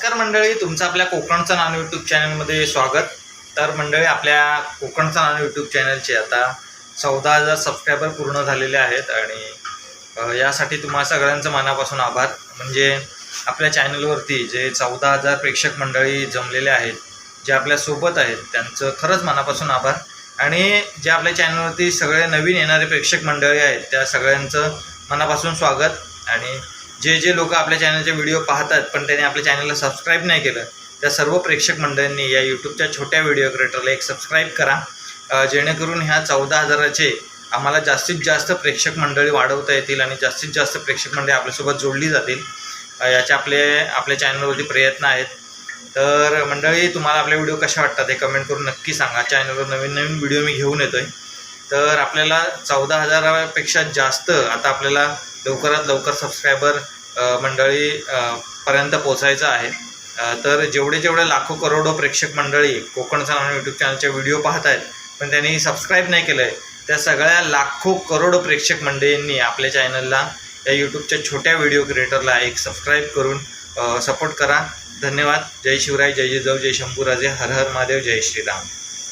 नमस्कार मंडळी तुमचं आपल्या कोकणचं नाणं यूट्यूब चॅनलमध्ये स्वागत. तर मंडळी आपल्या कोकणचं नाणं यूट्यूब चॅनलचे आता चौदा हजार सबस्क्रायबर पूर्ण झालेले आहेत आणि यासाठी तुम्हा सगळ्यांचं मनापासून आभार. म्हणजे आपल्या चॅनलवरती जे चौदा हजार प्रेक्षक मंडळी जमलेले आहेत जे आपल्यासोबत आहेत त्यांचं खरंच मनापासून आभार. आणि जे आपल्या चॅनलवरती सगळे नवीन येणारे प्रेक्षक मंडळी आहेत त्या सगळ्यांचं मनापासून स्वागत. आणि जे जे लोक आपल्या चॅनलचे व्हिडिओ पाहतात पण त्यांनी आपल्या चॅनलला सबस्क्राईब नाही केलं त्या सर्व प्रेक्षक मंडळींनी या यूट्यूबच्या छोट्या व्हिडिओ क्रिएटरला एक सबस्क्राईब करा. जेणेकरून ह्या चौदा हजाराचे आम्हाला जास्तीत जास्त प्रेक्षक मंडळी वाढवता येतील आणि जास्तीत जास्त प्रेक्षक मंडळी आपल्यासोबत जोडली जातील. याचे आपले आपल्या चॅनलवरती प्रयत्न आहेत. तर मंडळी तुम्हाला आपले व्हिडिओ कसे वाटतात हे कमेंट करून नक्की सांगा. चॅनलवर नवीन नवीन व्हिडिओ मी घेऊन येतो आहे तर आपल्याला चौदा हजारापेक्षा जास्त आता आपल्याला लवकरात लवकर सबस्क्रायबर मंडळी पर्यंत पोचायचं आहे. तर जेवढे जेवढे लाखो करोडो प्रेक्षक मंडळी कोकणचा नाव यूट्यूब चॅनलचे व्हिडिओ पाहत आहेत पण त्यांनी सबस्क्राईब नाही केलं आहे त्या सगळ्या लाखो करोडो प्रेक्षक मंडळींनी आपल्या चॅनलला या यूट्यूबच्या छोट्या व्हिडिओ क्रिएटरला एक सबस्क्राईब करून सपोर्ट करा. धन्यवाद. जय शिवराय जय जिजाऊ जय शंभूराजे. हर हर महादेव जय श्रीराम.